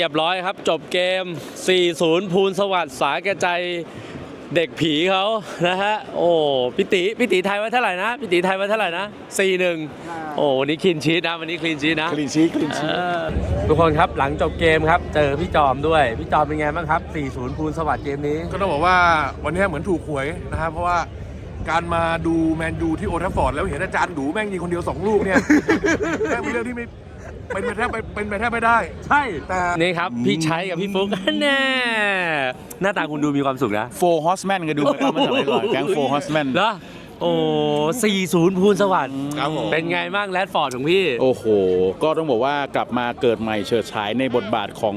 เรียบร้อยครับ จบเกม 4-0 ภูลสวัสดิ์สาแก่ใจเด็กผีเขานะฮะ โอ้พิติพิติไทยไว้เท่าไหร่นะพิติไทยไว้เท่าไหร่นะ4-1โอ้วันนี้คลีนชีตนะ วันนี้คลีนชีตนะคลีนชีคลีนชีเออทุกคนครับหลังจบเกมครับเจอพี่จอมด้วย พี่จอมเป็นไงบ้างครับ4-0ภูลสวัสดิ์เกมนี้ ก็ต้องบอกว่าวันนี้เหมือนถูกหวยนะครับเพราะว่าการมาดูแมนยูที่โอลด์แทัฟฟอร์ดแล้วเห็นอาจารย์ดูแม่งยิงคนเดียว 2 ลูกเนี่ยแม่งเป็นเรื่องที่ไม่ เป็นไปแทบไปเป็นไปแทบไม่ได้ ใช่แต่ นี่ครับ พี่ชัยกับพี่ฟุก แน่หน้าตาคุณดูมีความสุขนะโฟฮอสแมนก็ดูเหมือนเรามาจากไหนก่อนแก๊งโฟฮอสแมนเหรอโอ้4-0ภูลสวัสดิ์ครับผมเป็นไงบ้างแรดฟอร์ดของพี่ โอ้โห ก็ต้องบอกว่ากลับมาเกิดใหม่เฉิดฉายในบทบาทของ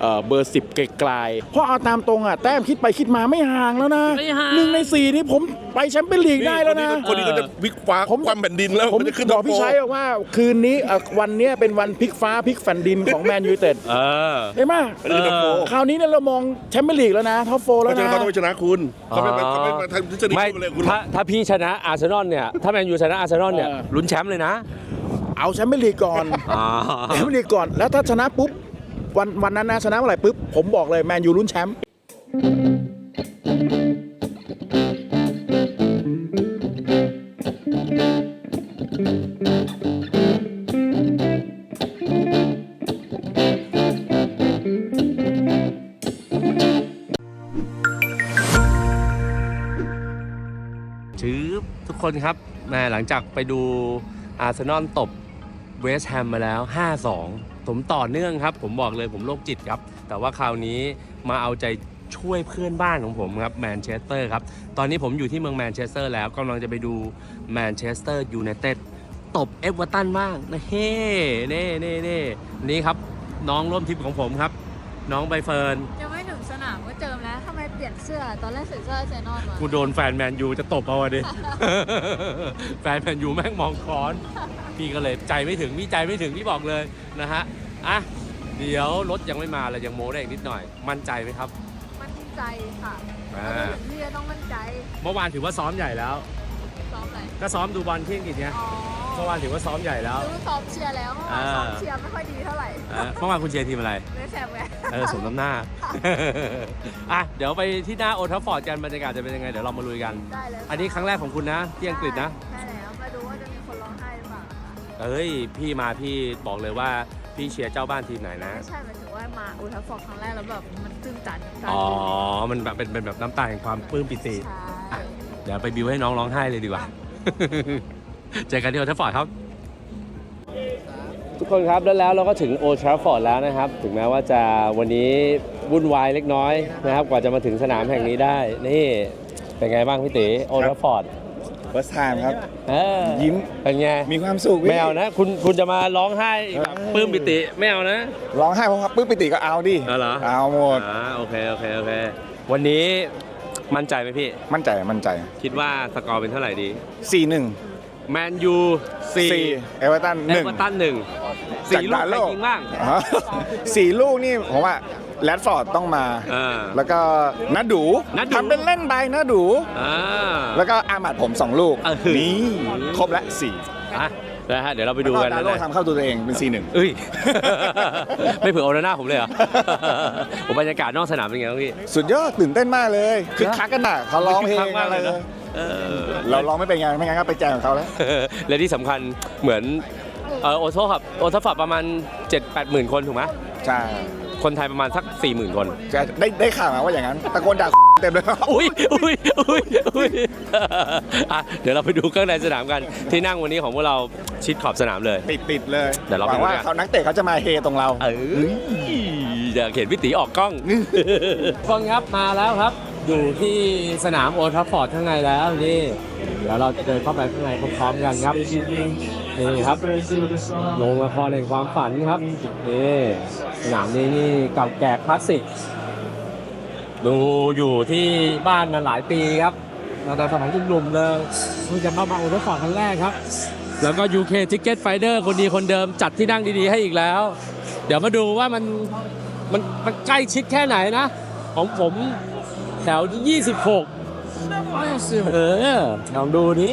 เอ่อเบอร์สิบไกลๆเพราะเอาตามตรงอะแต้มคิดไปคิดมาไม่ห่างแล้วนะไม่ห่าง หนึ่งในสี่นี่ผมไปแชมเปี้ยนลีกได้แล้วนะ คนนี้ก็จะวิกฟ้าผมความแผ่นดินแล้วผมจะขึ้นบอกพี่ชัยบอกว่าคืนนี้เอ่อวันเนี้ยเป็นวันพลิกฟ้าพลิกแผ่นดินของแมนยูเต็ดเออเห็นไหมอันนี้คือโฟคราวนี้เนี่ยเรามองแชมเปี้ยนลีกแล้วนะท็อปโฟร์แล้วเขาจะนะเขาต้องไปชนะคุณเขาไม่อ๋อเขาไม่มาทำทฤษฎีไม่ไปเลยคุณถ้าถ้าพี่ชนะอาร์เซนอลเนี่ย ถ้าแมนยูชนะอาร์เซนอลเนี่ยลุ้นแชมป์เลยนะเอาแชมเปี้ยนลีกก่อนอ๋อแชมเปี้ยนลีกก่อนแล้วถ้าชนะปุ๊บ วันวันนั้นนะชนะเมื่อไหร่ปุ๊บผมบอกเลยแมนยูลุ้นแชมป์ถือทุกคนครับแม่หลังจากไปดูอาร์เซนอลตบเวสต์แฮมมาแล้ว 5-2 ผมต่อเนื่องครับ ผมบอกเลยผมโรคจิตครับ แต่ว่าคราวนี้มาเอาใจช่วยเพื่อนบ้านของผมครับแมนเชสเตอร์ครับ ตอนนี้ผมอยู่ที่เมืองแมนเชสเตอร์แล้วกำลังจะไปดูแมนเชสเตอร์ยูไนเต็ดตบเอเวอร์ตันบ้างนะเฮ้เน่เน่เน่นี่ครับน้องร่วมทริปของผมครับ น้องใบเฟิร์นยังไม่ถึงสนามก็เจิมแล้วทำไมเปลี่ยนเสื้อตอนแรกใส่เสื้ออาร์เซนอลมากูโดนแฟนแมนยูจะตบเอาอะดิ แฟนแมนยูแม่งมองค้อน พี่ก็เลยใจไม่ถึงพี่ใจไม่ถึงพี่บอกเลยนะฮะอะเดี๋ยวรถยังไม่มาเลยยังโม้ได้อีกนิดหน่อย มั่นใจไหมครับ มั่นใจค่ะอ่าเราถึงที่จะต้องมั่นใจ เมื่อวานถือว่าซ้อมใหญ่แล้ว ซ้อมอะไร ก็ซ้อมดูบอลที่อังกฤษไงอ๋อเมื่อวานถือว่าซ้อมใหญ่แล้ว รู้ซ้อมเชียร์แล้วเมื่อวานซ้อมเชียร์ไม่ค่อยดีเท่าไหร่เอ่อเมื่อวานคุณเชียร์ทีมอะไรเวสแฮมไงเออสมน้ำหน้า อะ เดี๋ยวไปที่หน้าโอทัฟฟอร์ดกันบรรยากาศจะเป็นยังไง เดี๋ยวเรามาลุยกัน ได้เลยอันนี้ครั้งแรกของคุณนะ ที่อังกฤษนะ ใช่ เอ้ย พี่มาพี่บอกเลยว่าพี่เชียร์เจ้าบ้านทีมไหนนะไม่ใช่หมายถึงว่ามาอุทัฟฟอร์ดครั้งแรกแล้วแบบมันตื้นตันน้ำตาอ๋อซึมมันแบบเป็นเป็นแบบน้ำตาแห่งความปลื้มปิติ ใช่ เดี๋ยวไปบิวให้น้องร้องไห้เลยดีกว่า เจอกันที่โอทราฟอร์ดครับ ทุกคนครับแล้วแล้วเราก็ถึงโอทราฟอร์ดแล้วนะครับ ถึงแม้ว่าจะวันนี้วุ่นวายเล็กน้อยนะครับ กว่าจะมาถึงสนามแห่งนี้ได้ นี่เป็นไงบ้างพี่ตีโอทราฟอร์ด first time ครับ เออยิ้ม เป็นไงมีความสุขไม่เอานะ คุณคุณจะมาร้องไห้แบบปลื้มปิติไม่เอานะ ร้องไห้เพราะว่าปึ๊บปิติก็เอาดิเอาเหรอ เอาหมด อ่าโอเคโอเคโอเค วันนี้มั่นใจไหมพี่ มั่นใจมั่นใจคิดว่าสกอร์เป็นเท่าไหร่ดี 4-1 แมนยูสี่4เอเวอร์ตันเอเวอร์ตันหนึ่งสี่ลูกใครยิงบ้าง1สี่ลูกนี่ผมว่า แรดฟอร์ดต้องมา เออ แล้วก็นัดดูนัดดู ทำเป็นเล่นไปนัดดู อ่า แล้วก็อามัดผม2ลูก เออ นี่ ครบละสี่อะนะฮะเดี๋ยวเราไปดูกันดานะ โลทำเข้าตัวตัวเองเป็น4-1เอ้ย ไม่เผื่อโอนาน่าผมเลยเหรอ ผมบรรยากาศนอกสนามเป็นไงบ้างพี่ สุดยอดตื่นเต้นมากเลยคึกคักกันน่ะเขาร้องเพลงคึกคักมากอะไรเลยเลนะยเออ เราร้องไม่เป็นไงไม่งั้นก็ไปแจมของเขาแล้ว และที่สำคัญเหมือนเออโอโซครับโอทัฟฟอร์ดประมาณ 7 8หมื่นคนถูกไหมใช่ คนไทยประมาณสัก 4 0,000 คน จะได้ได้ข่าวมาว่าอย่างนั้นตะโกนด่า เต็มเลยอุ้ยอุ้ยอุ้ยอุ้ยอะเดี๋ยวเราไปดูข้างในสนามกันที่นั่งวันนี้ของพวกเราชิดขอบสนามเลย ติดติดเลยเดี๋ยวเราหวังว่าไปดูกัน เขานักเตะเขาจะมาเฮตรงเรา เอออยากเห็นพี่ตีออกกล้อง ฟังครับมาแล้วครับ อยู่ที่สนามโอทัฟฟอร์ดข้างในแล้วนี่เดี๋ยวเราจะเดินเข้าไปข้างในพร้อมๆกันครับนี่ครับโรงละครแห่งความฝันครับนี่สนามนี้นี่เก่าแก่คลาสสิกดูอยู่ที่บ้านมาหลายปีครับตั้งแต่สมัยหนุ่มเลยเพิ่งจะเข้ามาโอทัฟฟอร์ดครั้งแรกครับ แล้วก็ UK Ticket Finder คนดีคนเดิมจัดที่นั่งดีๆให้อีกแล้ว เดี๋ยวมาดูว่ามันมันมันใกล้ชิดแค่ไหนนะ ของผม ถวที่26 เออลองดูนี้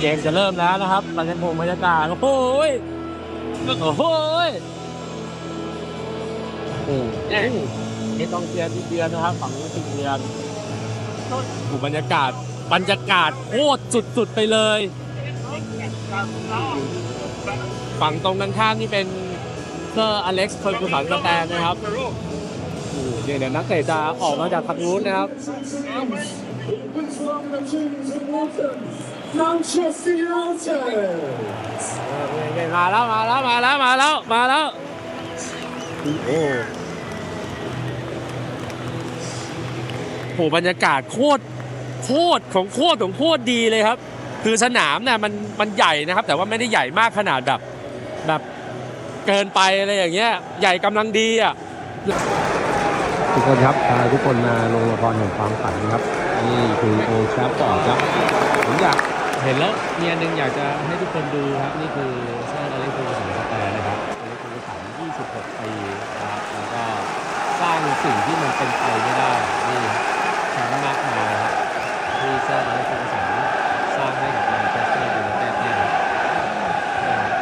เกมจะเริ่มแล้วนะครับบรรยากาศบรรยากาศโอ้โหยโอ้โหยอืมเนี่ยนี่ต้องเชียร์ที่เดือนนะครับฝั่งนี้ที่เดือนดูบรรยากาศบรรยากาศโคตรสุดๆไปเลย ฝั่งตรงกันข้ามนี่เป็นเซอร์อเล็กซ์เฟอร์กูสันสแตนนะครับโอ้โห เดี๋ยวเดี๋ยวนักเตะจะออกมาจากทางนู้นนะครับ Manchester United. มาแล้วมาแล้วมาแล้วมาแล้วมาแล้วโอ้โหบรรยากาศโคตรโคตรของโคตรของโคตรดีเลยครับ คือสนามเนี่ยมันมันใหญ่นะครับ แต่ว่าไม่ได้ใหญ่มากขนาดแบบแบบเกินไปอะไรอย่างเงี้ย ใหญ่กำลังดีอะ ทุกคนครับพาทุกคนมาลงละครแห่งความฝันครับนี่คือโอชาร์ปอร์ครับผมอยากเห็นแล้วมีอันนึงอยากจะให้ทุกคนดูครับ นี่คือเซอร์อเล็กซ์ฟูสันสแตนนะครับอเล็กซ์ฟูสัน26 ปีนะครับแล้วก็สร้างสิ่งที่มันเป็นไปไม่ได้นี่แชมป์มากมายครับที่เซอร์อเล็กซ์ฟูสันสร้างให้กับแมนเชสเตอร์ยูไนเต็ดเนี่ยครับเนี่ยครับ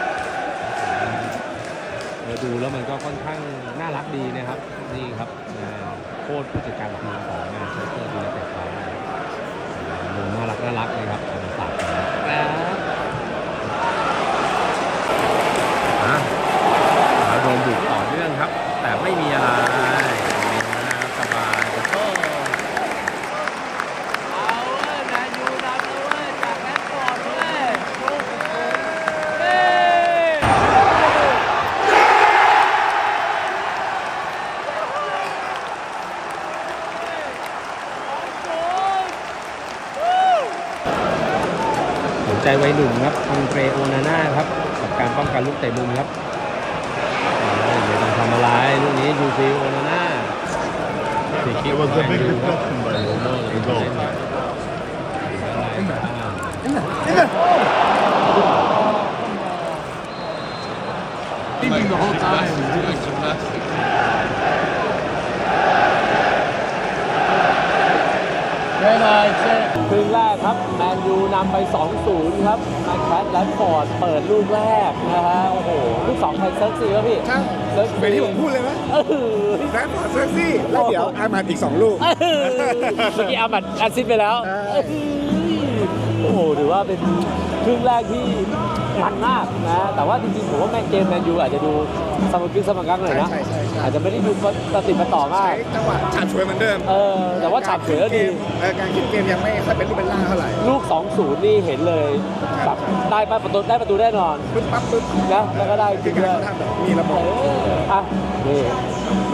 เออดูแล้วมันก็ค่อนข้างน่ารักดีนะครับนี่ครับ โค้ชผู้จัดการทีมของแมนเชสเตอร์ยูไนเต็ดเราเนี่ยมุมน่ารักน่ารักเลยครับเอามาฝากนนะครับอะมาโดนบุกต่อเนื่องครับ แต่ไม่มีอะไรสบายโอ้โหเอาเว้ยแมนยูนำแล้วเว้ยจากแรดฟอร์ดเว้ยเฮ้ย สนใจวัยหนุ่มครับอังเกรโอนาน่าครับ กับการป้องกันลูกเตะมุมครับอ่าไม่ต้องทำอะไรลูกนี้ยู ฟิโอนาน่าสีคิวแมนยูครับโอ้โหเลยได้มาอะไรบ้างครึ่งแรกครับ แมนยูนำไป 2-0 ครับมาแคทแลนฟอร์ดเปิดลูกแรกนะฮะ โอ้โห ลูกสองใครเซิร์ฟซีครับพี่ช่างเซิร์ฟซี เป็นที่ผมพูดเลยไหมเออแบ็คฟอร์ดเซ็กซี่แล้วเดี๋ยวอามาดอีก 2 ลูก เออเมื่อกี้อามัดแอสซิสต์ไปแล้วใช่โอ้โหถือว่าเป็นครึ่งแรกที่มันมากนะ แต่ว่าจริงๆผมว่าแมนเกมแมนยูอาจจะดู สมกิกสมกักหน่อยนะ ใช่ใช่ใช่ อาจจะไม่ได้ดูประติดประต่อมาก ใช้จังหวะฉาบฉวยเหมือนเดิมเออแต่ว่าฉับเฉือดี เออการคิดเกมยังไม่ค่อยเป็นรูปเป็นร่างเท่าไหร่ลูก 2-0 นี่เห็นเลยแบบได้ปะประตูได้ประตูแน่นอนปึ๊บปั๊บปึ๊บนะแล้วก็ได้จคืริองการด้วยเขาทำแบบมีระบเอบออะนี่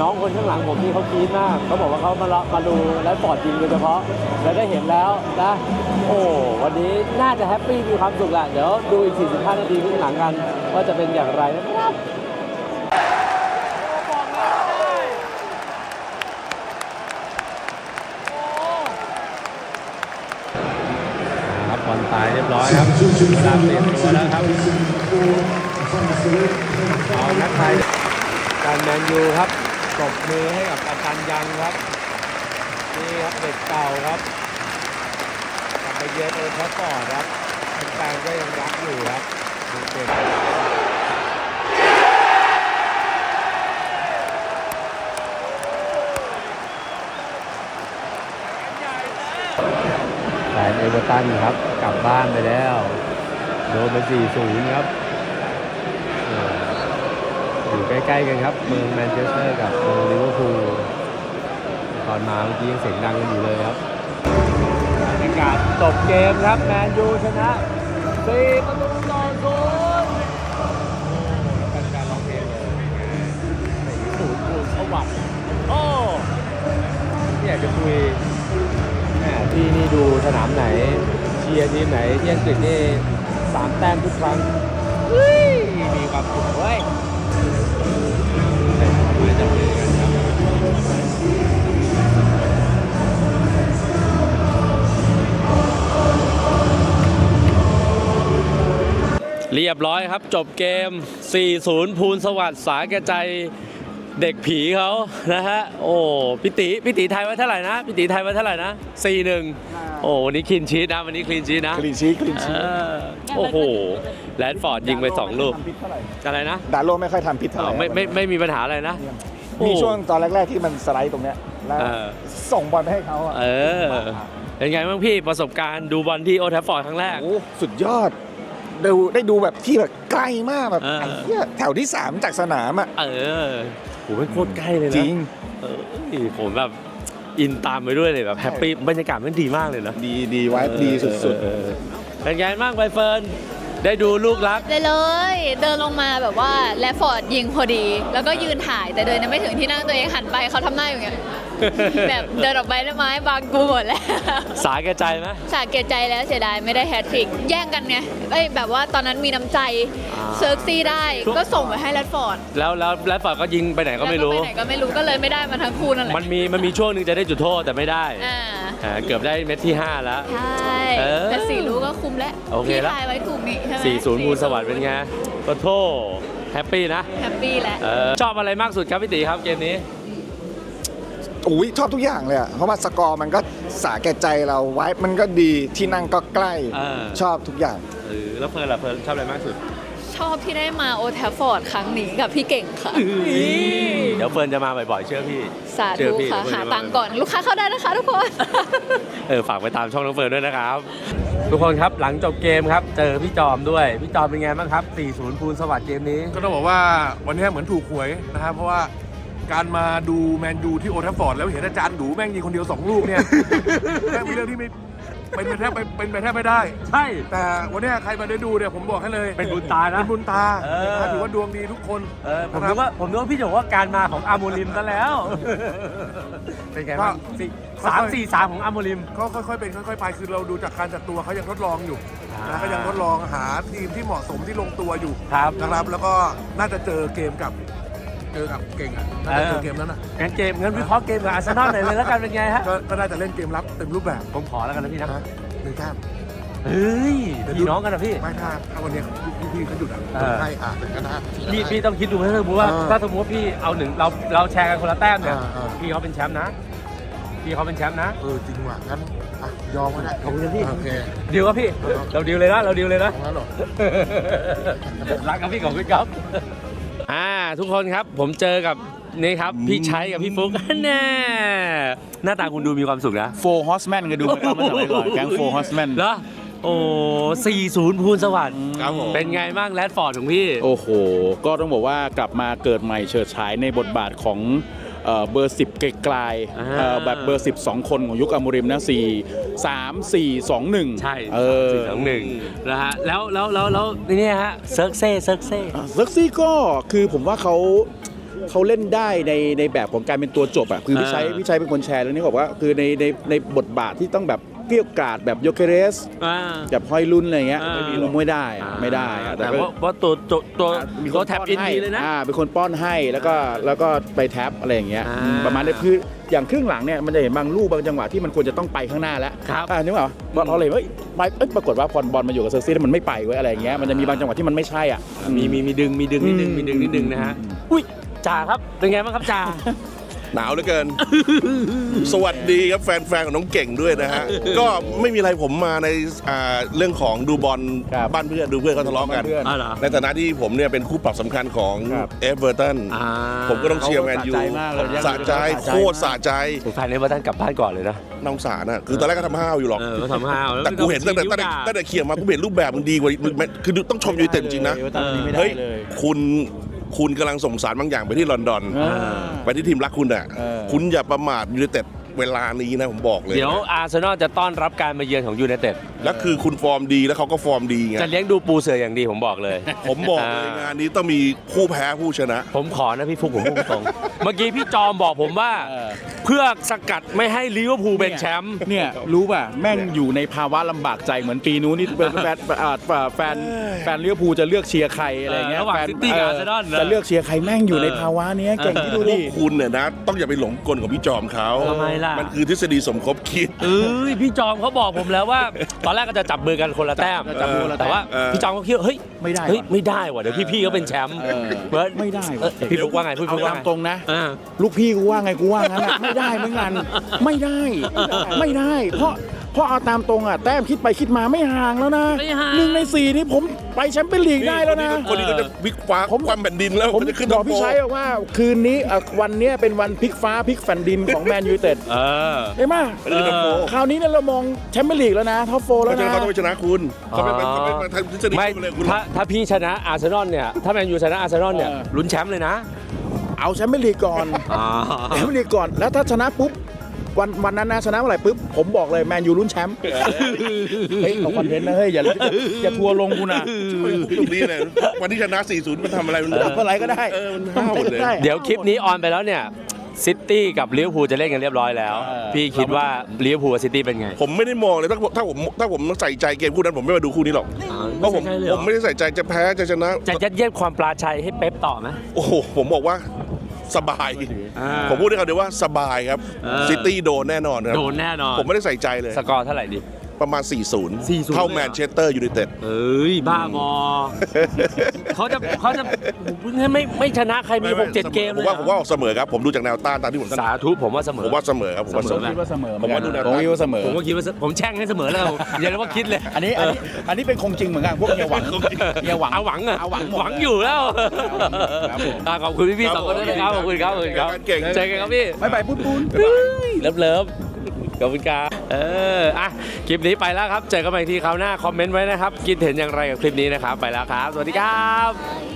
น้องคนข้างหลังผมนี่เขากรี๊ดมากเขาบอกว่าเขามาละมาดูและปอดจริงโดยเฉพาะ แล้วได้เห็นแล้วนะ โอ้วันนี้น่าจะแฮปปี้มีความสุขแหละเดี๋ยวดูอีก 45 นาทีข้างหลังกัน ว่าจะเป็นอย่างไรนะครับครับบอลตาย เรียบร้อยครับเวลาเตรียมตัวแล้วครับเอานักไทยการแมนยูครับตบมือให้กับอาจารย์ยังครับนี่ครับเด็กเก่าครับกลับไปเยือนโอลด์แทัฟฟอร์ดครับแฟนก็ยังรักอยู่ครับดูเก่งแฟน เอเวอร์ตันครับ กลับบ้านไปแล้ว โดนไป4-0ครับ อยู่ใกล้ๆกันครับ เมืองแมนเชสเตอร์กับเมืองลิเวอร์พูลตอนมาเมื่อกี้ยังเสียงดังกันอยู่เลยครับบรรยากาศจบเกมครับ แมนยูชนะ4ประตูต่อศูนย์การร้องเพลงเลยศูนย์ศูนย์สวัสดิ์โอ้ไม่อยากจะคุย ที่นี่ดูสนามไหนเชียร์ทีมไหนที่อังกฤษนี่สามแต้มทุกครั้งเฮ้ยมีความสุขเว้ยเรียบร้อยครับ จบเกม 4-0 ภูลสวัสดิ์สาแก่ใจ เด็กผีเขานะฮะโอ้พิติพิติไทยไว้เท่าไหร่นะพิติไทยไว้เท่าไหร่นะ4-1โอ้วันนี้คลีนชีตนะวันนี้คลีนชีตนะคลีนชีคลีนชีเออโอ้โหแลนด์ฟอร์ดยิงไป2ลูกอะไรนะดาโลไม่ค่อยทำพิษเท่าอ๋ไหอร่ไม่ไม่ไม่มีปัญหาอะไรนะมีช่วงตอนแรก ๆที่มันสไลด์ตรงเนี้ยแล้วเออส่งบอลไปให้เขาอะเออเป็นไงบ้างพี่ประสบการณ์ดูบอลที่โอทัฟฟอร์ดครั้งแรกโอ้สุดยอด ดูได้ดูแบบที่แบบใกล้มากแบบเออ ไอ้เหี้ยแถวที่3จากสนามอะ เออโหเป็นโคตรใกล้เลยนะจริง เออผมแบบอินตามไปด้วยเลยแบบแฮปปี้บรรยากาศมันดีมากเลยนะดีดีไว้ดีสุดเออเป็นไงบ้างใบเฟิร์น ได้ดูลูกรัก เลยเลย เดินลงมาแบบว่าแลฟฟอร์ดยิงพอดี แล้วก็ยืนถ่ายแต่เดินยังไม่ถึงที่นั่งตัวเองหันไปเขาทำหน้าอย่างเงี้ย แบบเดินออกไปได้ไหมบางกูหมดแล้ว สาแก่ใจไหม สาเกตใจแล้วเสียดายไม่ได้แฮตทริก แย่งกันไงเอ้ยแบบว่าตอนนั้นมีน้ำใจอ่า เซิร์กซี่ได้ก็ส่งไปให้แรดฟอร์ดแล้วแล้วแล้วฝอร์ดก็ยิงไปไหนก็ไม่รู้ แล้วไปไหนก็ไม่รู้ก็เลยไม่ได้มาทั้งคู่นั่นแหละมันมีมันมีช่วงหนึ่งจะได้จุดโทษแต่ไม่ได้ อ่า อ่าเกือบได้เม็ดที่ 5 แล้ว ใช่เออแต่สี่รู้ก็คุ้มแล้วโอเคพี่ละทายไว้ถูกนี่ใช่ไหม40ภูลสวัสดิ์เป็นไงก็โทษแฮปปี้นะแฮปปี้แล้วเออชอบอะไรมากสุดครับพี่ตีครับเกมนี้ๆอุ้ยชอบทุกอย่างเลยอะเพราะว่าสกอร์มันก็สาแก่ใจเราไว้มันก็ดีที่นั่งก็ใกล้เออชอบทุกอย่าง เออแล้วเฟิร์นล่ะเฟิร์นชอบอะไรมากสุดชอบที่ได้มาโอแทฟฟอร์ดครั้งนี้กับพี่เก่งค่ะ เดี๋ยวเฟิร์นจะมาบ่อยๆเชื่อพี่สาเชื่อธุพี่ค่ะเดี๋ยวเฟิหาร์นจะมตังค์ก่อนลูกค้าเข้าได้นะคะทุกคน เออฝากไปตามช่องน้องเฟิร์นด้วยนะครับ ทุกคนครับหลังจบเกมครับ เจอพี่จอมด้วยพี่จอมเป็นไงบ้างครับ 40ภูลสวัสดิ์เกมนี้ ก็ต้องบอกว่าวันนี้เหมือนถูกหวยนะครับ เพราะว่าการมาดูแมนยูที่โอทัฟฟอร์ดแล้วเห็นอาจารย์ดูแม่งยิงคนเดียวสองลูกเนี่ย แม่งเป็นเรื่องที่ไม่ เป็นไปแทบไปเป็นไปแทบไม่ได้ ใช่ แต่วันนี้ใครมาได้ดูเนี่ยผมบอกให้เลยเป็นบุญตานะ เป็นบุญตาเออนะครับถือว่าดวงดีทุกคนเออผมนะคนึรักว่าผมนึกว่าพี่จะบอกว่าการมาของอาโมลิมซะแล้วเป็นไงบ้างสี่สามสี่สามของอาโมลิมก็ค่อยๆเป็นค่อยๆไปคือเราดูจากการจัดตัวเขายังทดลองอยู่อ่านะก็ยังทดลองหาทีมที่เหมาะสมที่ลงตัวอยู่ครับ นะครับแล้วก็น่าจะเจอเกมกับ เจอกับเก่งอะน่าจะเจอเกมนั้นอะงั้นเกมงั้นวิเคราะห์เกมกับอาร์เซนอลหน่อยเลยแล้วกันเป็นไงฮะ ก็ก็น่าจะเล่นเกมรับเต็มรูปแบบผมขอแล้วกันนะพี่นะนะหนึ่งแต้ม เฮ้ยพี่น้องกันนะพี่ ไม่ถ้าถ้าวันเนี้ยพี่พี่เขาหยุดอะเออ ให้อะถึงก็ได้พี่พี่ต้องคิดดูนะถ้าสมมติว่าอ่าถ้าสมมติว่าพี่เอาหนึ่งเราเราแชร์กันคนละแต้มเนี่ยอ่าอ่า พี่เขาเป็นแชมป์นะพี่เขาเป็นแชมป์นะ เออจริงว่ะงั้นอะยอมก็ได้ขอบคุณพี่ โอเคดีลครับพี่ เราดีลเลยนะเราดีลเลยนะเอางั้นเหรอ รักกับพี่ของคุณครับ อ่าทุกคนครับผมเจอกับนี่ครับพี่ชัยกับพี่ฟุ๊กแน่หน้าตาคุณดูมีความสุขนะโฟร์ฮอสแมนก็ดูเหมือนกันเมื่อสมัยก่อนแก๊งโฟร์ฮอสแมนเหรอโอ้สี่ศูนย์พูนสวัสดิ์ครับผมเป็นไงบ้างแรดฟอร์ดของพี่ โอ้โห ก็ต้องบอกว่ากลับมาเกิดใหม่เฉิดฉายในบทบาทของ เอ่อเบอร์ 10 ไกลๆอ่าเอ่อแบบเบอร์ 10 2 คนของยุคอโมริมนะ4 3 4 2 1 ใช่เออสี่สองหนึ่งนะฮะแล้วแล้วแล้วแล้วนี่ฮะเซิร์กเซ่เซิร์กเซ่เซิร์กซี่ก็คือผมว่าเขาเขาเล่นได้ในในแบบของการเป็นตัวจบอะคือพี่ชัยพี่ชัยเป็นคนแชร์เรื่องนี้บอกว่าคือในในในบทบาทที่ต้องแบบ เกลี้ยวกราดแบบโยเคเรสอ่า แบบฮอยลุนอะไรเงี้ยอ่า ไม่มีลงไม่ได้อะไม่ได้อะแต่ก็ว่าว่าตัวตัวตัวมีตัวแท็บป้อินให้ดีเลยนะ อ่าเป็นคนป้อนให้แล้วก็แล้วก็ไปแท็บอะไรอย่างเงี้ยอ่าอืมประมาณนี้คืออย่างครึ่งหลังเนี่ยมันจะเห็นบางลูกบางจังหวะที่มันควรจะต้องไปข้างหน้าแล้วครับอ่านึกว่าบอลเราเลยเฮ้ยไปเอ้ยปรากฏว่าพอบอลมาอยู่กับเซอร์ซี่แล้วมันไม่ไปเว้ยอะไรอย่างเงี้ยมันจะมีบางจังหวะที่มันไม่ใช่อะ มีมีมีดึงมีดึงนิดนึงอืม มีดึงนิดนึงนะฮะอุ้ยจ่าครับเป็นไงบ้างครับจ่า หนาวเหลือเกิน สวัสดีครับแฟนๆของน้องเก่งด้วยนะฮะ ก็ไม่มีอะไรผมมาในอ่าเรื่องของดูบอลครับบ้านเพื่อนดูเพื่อนเขาทะเลาะกันเพื่อน อ๋อเหรอ ในฐานะที่ผมเนี่ยเป็นคู่ปรับสำคัญของครับ เอเวอร์ตันอ่า ผมก็ต้องเชียร์แมนยูเขาก็สะใจมากเลยสะใจสะใจ โคตรสะใจสุดท้ายเนี่ยว่าท่านกลับบ้านก่อนเลยนะ น้องสารน่ะคือตอนแรกก็ทำห้าวอยู่หรอก เออก็ทำห้าวล้วแต่กูเห็นตั้งแต่ตั้งแต่ตั้งแต่เขียนมากูเห็นรูปแบบมันดีกว่าคือต้องชมยูไนเต็ดจริงนะ เออตอนนี้ไม่ได้เฮ้ยเลยคุณ คุณกำลังส่งสารบางอย่างไปที่ลอนดอนเออไปที่ทีมรักคุณอะ เออ คุณอย่าประมาทยูไนเต็ดเวลานี้นะผมบอกเลยเดี๋ยวอาร์เซนอลจะต้อนรับการมาเยือนของยูไนเต็ด แล้วคือคุณฟอร์มดีแล้วเขาก็ฟอร์มดีไง จะเลี้ยงดูปูเสืออย่างดีผมบอกเลย ผมบอกเลยอ่างงานนี้ต้องมีผู้แพ้ผู้ชนะ ผมขอนะพี่ฟุกผมพูดตรงๆเมื่อกี้พี่จอมบอกผมว่าเออเพื่อสกัดไม่ให้ลิเวอร์พูลเป็นแชมป์เนี่ยรู้ป่ะแม่งอยู่ในภาวะลำบากใจเหมือนปีนู้นนี่แฟนแฟนอ่าแฟนแฟนลิเวอร์พูลจะเลือกเชียร์ใครอะไรเงี้ยเออระหว่างแฟนซิตี้กับอาร์เซนอลนะจะเลือกเชียร์ใครแม่งอยู่ในภาวะเนี้ยเก่งที่ดูพวดิกคุณเนี่ยนะ ต้องอย่าไปหลงกลของพี่จอมเขาทำไมล่ะมันคือทฤษฎีสมคบคิดเอ้ยพี่จอมเขาบอกผมแล้วว่าตอนแรกก็จะจับมือกันคนละแต้มจับมือคนละแต้มแต่ว่าเออ พี่จอมเขาคิดว่าเฮ้ยไม่ได้เฮ้ยว่ะ ไม่ได้ว่ะเดี๋ยวพี่ๆเขาเป็นแชมป์เออเบิร์ดไม่ได้เอว่ะอพี่ฟุกว่าไงพี่ฟุกเอาว่าตามไงตรงนะ อ่า ลูกพี่กูว่าไงกูว่างั้นอะไม่ได้เหมือนกัน ไม่ได้ ไม่ได้ เพราะ เพราะเอาตามตรงอะแต้มคิดไปคิดมาไม่ห่างแล้วนะไม่ห่าง หนึ่งในสี่นี่ผมไปแชมเปี้ยนลีกได้แล้วนะ คนนี้ก็จะวิกฟ้าผมความแผ่นดินแล้วผมจะขึ้นบอกพี่ชัยบอกว่า คืนนี้เอ่อวันเนี้ยเป็นวันพลิกฟ้าพลิกแผ่นดินของแมนยูเต็ดเออเห็นไหมไม่ได้ขึ้นโปรคราวนี้เนี่ยเรามองแชมเปี้ยนลีกแล้วนะท็อปโฟเพแล้วราะฉะนั้นนะเขาต้องไปชนะคุณเขาไม่อ๋อเขาไม่มาทำทฤษฎีไม่คุณเลยคุณถ้าถ้าพี่ชนะอาร์เซนอลเนี่ย ถ้าแมนยูชนะอาร์เซนอลเนี่ยลุ้นแชมป์เลยนะเอาแชมเปี้ยนลีกก่อนอ๋อแชมเปี้ยนลีกก่อนแล้วถ้าชนะปุ๊บ วันวันนั้นนะชนะเมื่อไหร่ปุ๊บผมบอกเลยแมนยูลุ้นแชมป์เฮ้ยเอาคอนเทนต์นะเฮ้ยอย่าอย่าทัวร์ลงกูนะตรงนี้เลยวันที่ชนะ 4-0 มันทำอะไรมันทำอะไรก็ได้เออมันห้าวหมดเลยได้เดี๋ยวคลิปนี้ออนไปแล้วเนี่ยซิตี้กับลิเวอร์พูลจะเล่นกันเรียบร้อยแล้วเออพี่คิดว่าลิเวอร์พูลกับซิตี้เป็นไง ผมไม่ได้มองเลยถ้าถ้าผมถ้าผมใส่ใจเกมคู่นั้นผมไม่มาดูคู่นี้หรอกเพราะผมผมไม่ได้ใส่ใจจะแพ้จะชนะ จะยัดเยียดความปลาชัยให้เป๊ปต่อไหมโอ้โหผมบอกว่า สบาย อ่าผมพูดได้คำเดียวว่าสบายครับเออซิตี้โดนแน่นอนครับ โดนแน่นอนผมไม่ได้ใส่ใจเลย สกอร์เท่าไหร่ดิ ประมาณ 4-0 4-0เท่าเลยเหรอแมนเชสเตอร์ยูไนเต็ดเอ้ย บ้ามอเขาจะเขาจะไม่ไม่ชนะใครมีหกเจ็ดเกมผเลยมว่าผมว่าออกเสมอครับ ผมดูจากแนวต้านตามที่ผมสาธุผมว่าเสมอผมว่าเสมอครับผมว่าเสมเสมออคิดว่าเสมอผมว่าดูแนว ผมคิดว่าเสมอ ผมก็คิดว่าผมแช่งให้เสมอแล้ว อย่าเรียกว่าคิดเลยอันนี้อันนี้อันนี้เป็นคงจริงเหมือนกันพวกเฮียหวังเฮียหวัง เอาหวังอะเอาหวังมดหวังอยู่แล้วครับผม อะขอบคุณพี่ๆสองคนด้วยนะครับขอบคุณครับขอบคุณครับเก่งเจอกันครับพี่บายบายปุ้นปุ้น เลิฟเลิฟขอบคุณครับ เอออะคลิปนี้ไปแล้วครับ เจอกันใหม่ทีคราวหน้าคอมเมนต์ไว้นะครับคิดเห็นอย่างไรกับคลิปนี้นะครับ ไปแล้วครับ สวัสดีครับ